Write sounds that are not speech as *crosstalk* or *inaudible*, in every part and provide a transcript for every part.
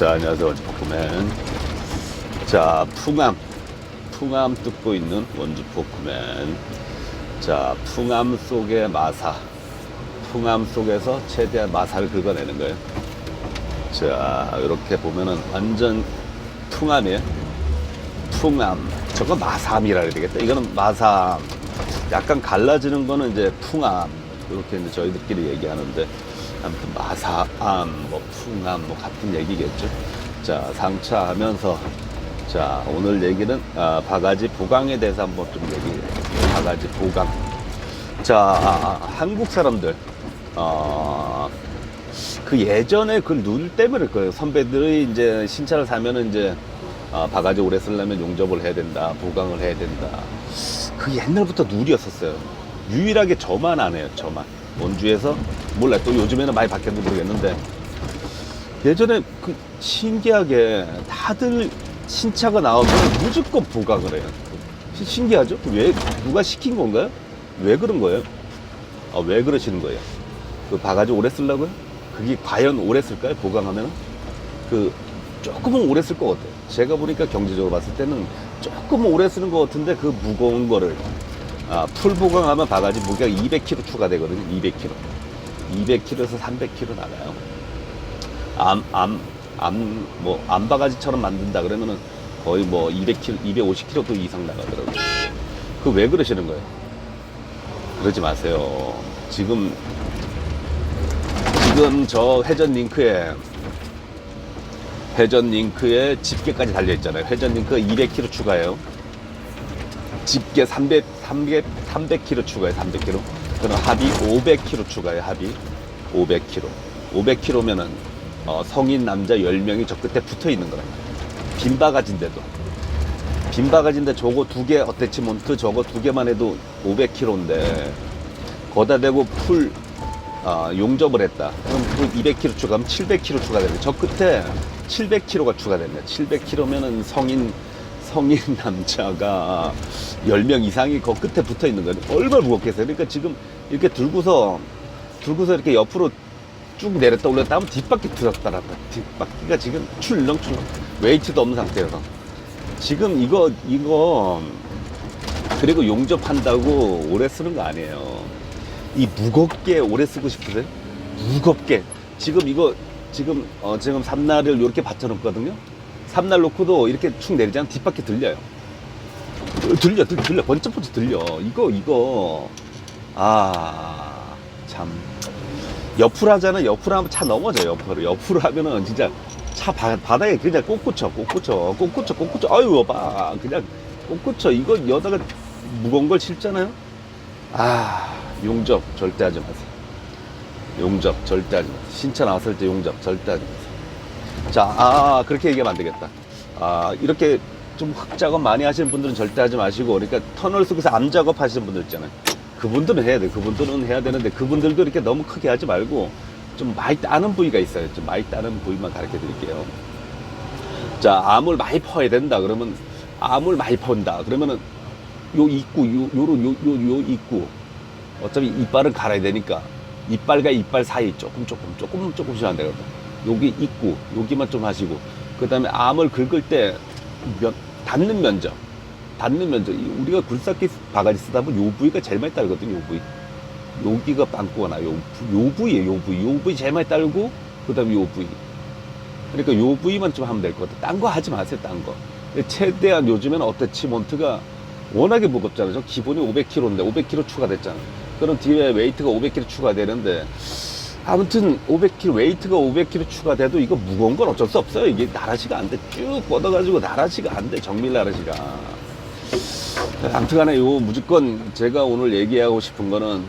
자, 안녕하세요. 원주 포크맨. 자, 풍암. 풍암 뜯고 있는 원주 포크맨. 자, 풍암 속의 마사. 풍암 속에서 최대한 마사를 긁어내는 거예요. 자, 이렇게 보면은 완전 풍암이에요. 풍암. 저거 마삼이라 그래야 되겠다. 이거는 마삼. 약간 갈라지는 거는 이제 풍암. 이렇게 이제 저희들끼리 얘기하는데, 아무튼 마사암, 뭐 풍암, 뭐 같은 얘기겠죠. 자, 상차 하면서, 자, 오늘 얘기는, 아, 바가지 보강에 대해서 한번 좀 얘기해요. 바가지 보강. 자, 아, 아, 한국 사람들, 어, 그 예전에 그 룰 때문에 그래요. 선배들이 이제 신차를 사면은 이제 아, 바가지 오래 쓰려면 용접을 해야 된다, 보강을 해야 된다. 그 옛날부터 룰이었었어요. 유일하게 저만 안 해요, 저만. 원주에서 몰라 또 요즘에는 많이 바뀌었는지 모르겠는데 예전에 그 신기하게 다들 신차가 나오면 무조건 보강을 해요. 시- 신기하죠? 왜 누가 시킨 건가요? 왜 그런 거예요? 아, 왜 그러시는 거예요? 그 바가지 오래 쓰려고요? 그게 과연 오래 쓸까요? 보강하면은? 그 조금은 오래 쓸 것 같아요. 제가 보니까 경제적으로 봤을 때는 조금 오래 쓰는 것 같은데 그 무거운 거를 아, 풀 보강하면 바가지 무게가 200kg 추가되거든요. 200kg. 200kg에서 300kg 나가요. 암, 암, 암, 뭐, 암 바가지처럼 만든다 그러면은 거의 뭐 200kg, 250kg 이상 나가더라고요. 그 왜 그러시는 거예요? 그러지 마세요. 지금, 지금 저 회전 링크에, 회전 링크에 집게까지 달려 있잖아요. 회전 링크가 200kg 추가해요. 집게 300, 300, 300kg 추가해, 300kg. 그럼 합이 500kg 추가해, 합이. 500kg. 500kg면은, 어, 성인 남자 10명이 저 끝에 붙어 있는 거라. 빈 바가지인데도. 빈 바가지인데 저거 두 개, 어태치몬트 저거 두 개만 해도 500kg인데, 거다 대고 풀, 아, 용접을 했다. 그럼 그 200kg 추가하면 700kg 추가되네. 저 끝에 700kg가 추가됐네. 700kg면은 성인, 성인 남자가 10명 이상이 그 끝에 붙어 있는 거예요. 얼마나 무겁겠어요. 그러니까 지금 이렇게 들고서, 들고서 이렇게 옆으로 쭉 내렸다 올렸다 하면 뒷바퀴 들었다 놨다. 뒷바퀴가 지금 출렁출렁. 웨이트도 없는 상태여서. 지금 이거, 이거, 그리고 용접한다고 오래 쓰는 거 아니에요. 이 무겁게 오래 쓰고 싶으세요? 무겁게. 지금 이거, 지금, 어, 지금 삼날을 이렇게 받쳐놓거든요? 삼날 놓고도 이렇게 축 내리잖아. 뒷바퀴 들려요. 어, 들려, 들, 들려. 번쩍번쩍 들려. 이거, 이거. 아, 참. 옆으로 하잖아. 옆으로 하면 차 넘어져, 옆으로. 옆으로 하면은 진짜 차 바, 바닥에 그냥 꽂꽂혀, 꽂꽂혀, 꽂꽂혀, 꽂꽂혀. 아유, 봐. 그냥 꽂꽂혀. 이거 여다가 무거운 걸 싣잖아요? 아, 용접 절대 하지 마세요. 용접 절대 하지 마세요. 신차 나왔을 때 용접 절대 하지 마세요. 자, 아, 그렇게 얘기하면 안 되겠다. 아, 이렇게 좀 흙 작업 많이 하시는 분들은 절대 하지 마시고, 그러니까 터널 속에서 암 작업 하시는 분들 있잖아요. 그분들은 해야 돼. 그분들은 해야 되는데, 그분들도 이렇게 너무 크게 하지 말고, 좀 많이 따는 부위가 있어요. 좀 많이 따는 부위만 가르쳐 드릴게요. 자, 암을 많이 퍼야 된다. 그러면, 암을 많이 펀다. 그러면은, 요 입구, 요, 요런, 요, 요, 요 입구. 어차피 이빨은 갈아야 되니까, 이빨과 이빨 사이 조금, 조금, 조금, 조금씩 하면 되거든. 여기 입구, 여기만 좀 하시고, 그 다음에 암을 긁을 때, 면, 닿는 면적. 닿는 면적. 이 우리가 굴삭기 바가지 쓰다 보면 요 부위가 제일 많이 딸거든, 요 부위. 여기가 빵꾸가 나요. 요, 부- 요 부위. 요 부위 제일 많이 딸고, 그 다음에 요 부위. 그러니까 요 부위만 좀 하면 될 것 같아. 딴거 하지 마세요, 딴 거. 최대한 요즘에는 어태치몬트가 워낙에 무겁잖아요. 저 기본이 500kg인데 500kg 추가됐잖아. 그럼 뒤에 웨이트가 500kg 추가되는데 아무튼 500kg 웨이트가 500kg 추가돼도 이거 무거운 건 어쩔 수 없어요. 이게 나라시가 안 돼. 쭉 뻗어가지고 나라시가 안 돼. 정밀 나라시가. 아무튼간에 요 무조건 제가 오늘 얘기하고 싶은 거는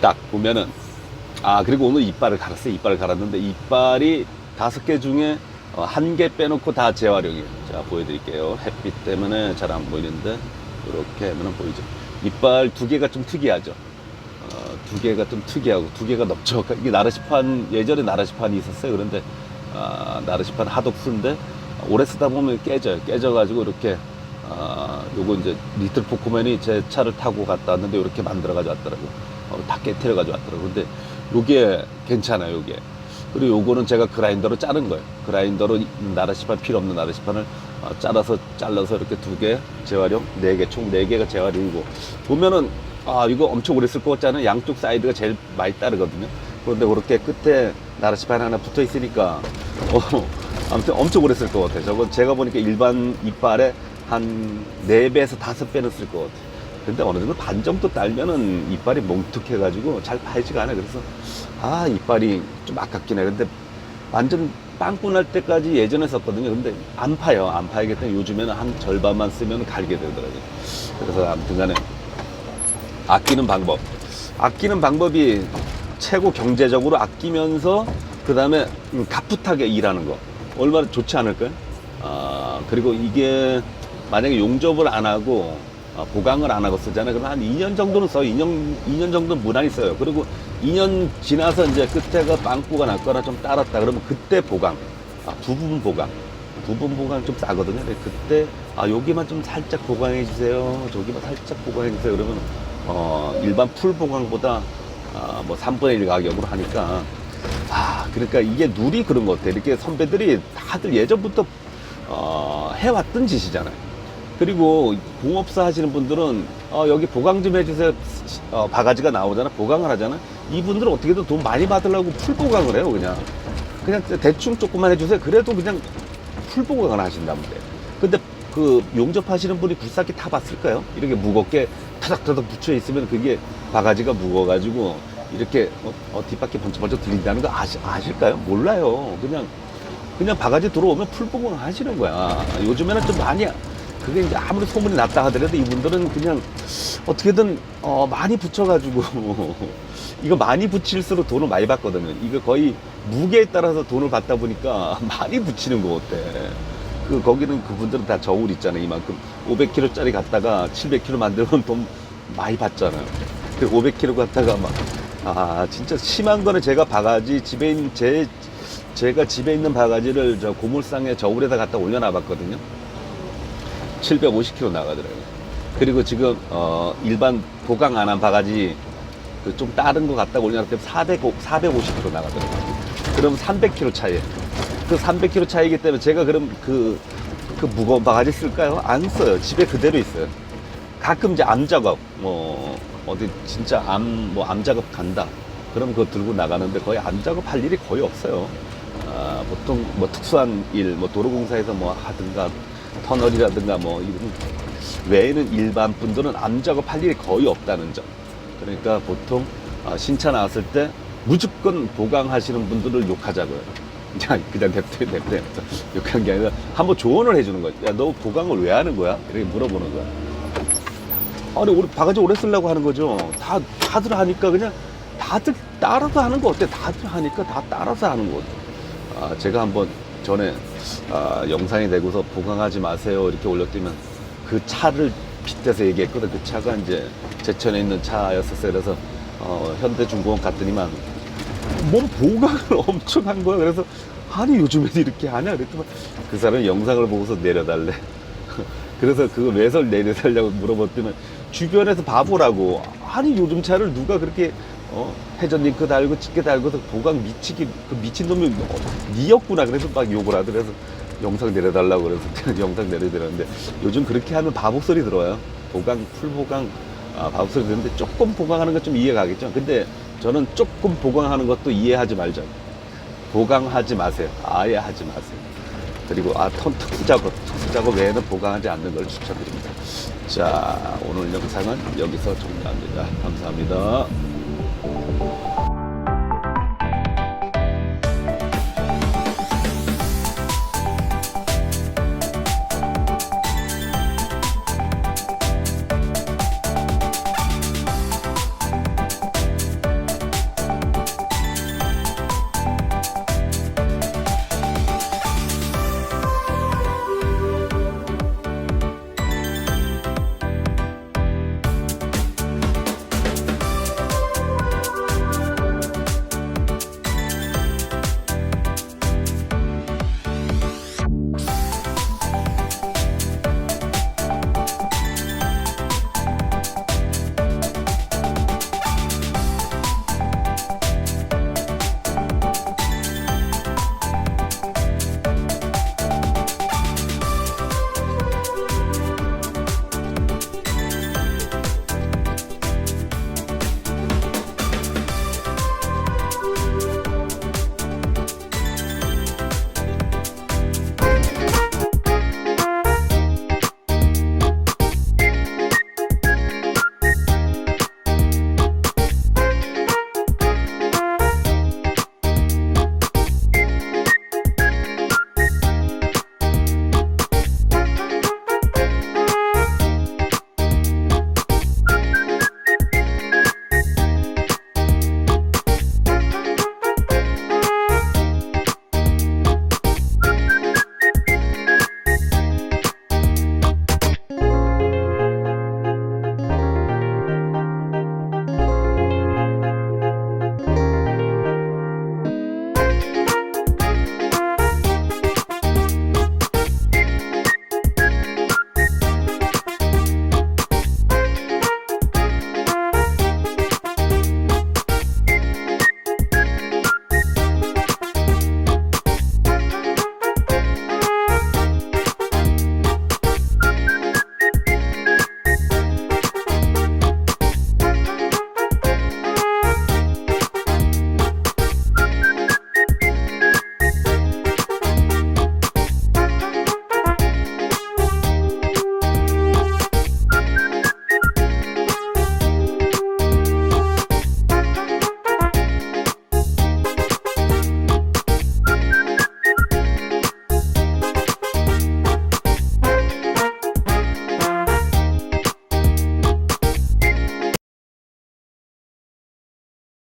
딱 보면은 아 그리고 오늘 이빨을 갈았어요. 이빨을 갈았는데 이빨이 다섯 개 중에 어, 한개 빼놓고 다 재활용이에요. 자 보여드릴게요. 햇빛 때문에 잘 안 보이는데 이렇게 하면 보이죠. 이빨 두 개가 좀 특이하죠. 어, 두 개가 좀 특이하고 두 개가 넓적 이게 나르시판 예전에 나르시판이 있었어요. 그런데 아, 나르시판 하독스인데 오래 쓰다 보면 깨져요. 깨져가지고 이렇게 아, 요거 이제 리틀 포크맨이 제 차를 타고 갔다 왔는데 이렇게 만들어가지고 왔더라고요. 어, 다 깨트려가지고 왔더라고요. 근데 요게 괜찮아요. 요게 그리고 요거는 제가 그라인더로 자른 거예요. 그라인더로 나라시판 필요 없는 나라시판을 어, 잘라서 잘라서 이렇게 두 개 재활용 네 개 총 네 개가 재활용이고 보면은 아 이거 엄청 오래 쓸 것 같지 않아요? 양쪽 사이드가 제일 많이 따르거든요. 그런데 그렇게 끝에 나라시판 하나 붙어 있으니까 어, 아무튼 엄청 오래 쓸 것 같아요. 저건 제가 보니까 일반 이빨에 한 네배에서 다섯 배는 쓸 것 같아요. 근데 어느 정도 반 정도 딸면은 이빨이 뭉툭해 가지고 잘 팔지가 않아요. 그래서 아 이빨이 좀 아깝긴 해. 근데 완전 빵꾸 날 때까지 예전에 썼거든요. 근데 안 파요. 안 때문에 요즘에는 한 절반만 쓰면 갈게 되더라고요. 그래서 아무튼 간에 아끼는 방법. 아끼는 방법이 최고 경제적으로 아끼면서 그 다음에 가풋하게 일하는 거. 얼마나 좋지 않을까요? 아, 그리고 이게 만약에 용접을 안 하고 아, 보강을 안 하고 쓰잖아요. 그러면 한 2년 정도는 써요. 2년, 2년 정도는 무난히 써요. 그리고 2년 지나서 이제 끝에가 빵꾸가 났거나 좀 따랐다. 그러면 그때 보강. 아, 부분 보강. 부분 보강 좀 싸거든요. 그때, 아, 여기만 좀 살짝 보강해 주세요. 저기만 살짝 보강해 주세요. 그러면, 어, 일반 풀 보강보다, 아, 뭐 3분의 1 가격으로 하니까, 아, 그러니까 이게 누리 그런 것 같아요. 이렇게 선배들이 다들 예전부터, 어, 해왔던 짓이잖아요. 그리고 공업사 하시는 분들은 어, 여기 보강 좀 해주세요. 어, 바가지가 나오잖아. 보강을 하잖아. 이분들은 어떻게든 돈 많이 받으려고 풀 보강을 해요. 그냥 그냥 대충 조금만 해주세요. 그래도 그냥 풀 보강을 하신다면 돼. 근데 그 용접하시는 분이 굴삭기 타봤을까요? 이렇게 무겁게 타닥타닥 붙여 있으면 그게 바가지가 무거워가지고 이렇게 어, 어, 뒷바퀴 번쩍번쩍 들린다는 거 아시, 아실까요? 몰라요. 그냥 그냥 바가지 들어오면 풀보강 하시는 거야. 요즘에는 좀 많이 그게 이제 아무리 소문이 났다 하더라도 이분들은 그냥 어떻게든 어, 많이 붙여가지고 *laughs* 이거 많이 붙일수록 돈을 많이 받거든요. 이거 거의 무게에 따라서 돈을 받다 보니까 *laughs* 많이 붙이는 거 어때? 그 거기는 그분들은 다 저울 있잖아요. 이만큼 500kg짜리 갖다가 700kg 만들면 돈 많이 받잖아요. 그 500kg 갖다가 막 아 진짜 심한 거는 제가 바가지 집에 있는 제 제가 집에 있는 바가지를 저 고물상에 저울에다 갖다 올려놔봤거든요. 750kg 나가더라고요. 그리고 지금 어 일반 보강 안 한 바가지 그 좀 다른 거 갖다 올려놨더니 400, 450kg 나가더라고요. 그럼 300kg 차이에요. 그 300kg 차이기 때문에 제가 그럼 그, 그 무거운 바가지 쓸까요? 안 써요. 집에 그대로 있어요. 가끔 이제 암 작업, 뭐, 어디 진짜 암, 뭐, 암 작업 간다. 그럼 그거 들고 나가는데 거의 암 작업 할 일이 거의 없어요. 아, 보통 뭐 특수한 일, 뭐 도로공사에서 뭐 하든가 터널이라든가 뭐 이런 외에는 일반 분들은 암 작업 할 일이 거의 없다는 점. 그러니까 보통 아, 신차 나왔을 때 무조건 보강하시는 분들을 욕하자고요. 그냥 그냥 냅둬 냅둬 욕한 게 아니라 한번 조언을 해주는 거지. 야너 보강을 왜 하는 거야? 이렇게 물어보는 거야. 아니 우리 바가지 오래 쓰려고 하는 거죠. 다 다들 하니까 그냥 다들 따라서 하는 거 어때? 다들 하니까 다 따라서 하는 거 어때? 아 제가 한번 전에 아, 영상이 되고서 보강하지 마세요 이렇게 올렸더니만 그 차를 빗대서 얘기했거든. 그 차가 이제 제천에 있는 차였었어요. 그래서 어, 현대중공업 갔더니만 뭔 보강을 *laughs* 엄청 한 거야. 그래서 아니 요즘에 이렇게 하냐? 그랬더니 그 사람이 영상을 보고서 내려달래. *laughs* 그래서 그거 왜설 내려달라고 물어봤더니 주변에서 바보라고. 아니 요즘 차를 누가 그렇게 어, 회전 링크 달고 짙게 달고서 보강 미치기 그 미친 놈이 어, 니였구나. 그래서 막 욕을 하더래 그래서 영상 내려달라고 그래서 *laughs* 영상 내려드렸는데 요즘 그렇게 하면 바보 소리 들어요. 보강 풀 보강 아, 바보 소리 듣는데 조금 보강하는 것좀 이해가 가겠죠. 근데 저는 조금 보강하는 것도 이해하지 말자 보강하지 마세요. 아예 하지 마세요. 그리고 아 턴 특수 작업 특수 작업 외에는 보강하지 않는 걸 추천드립니다. 자 오늘 영상은 여기서 종료합니다. 감사합니다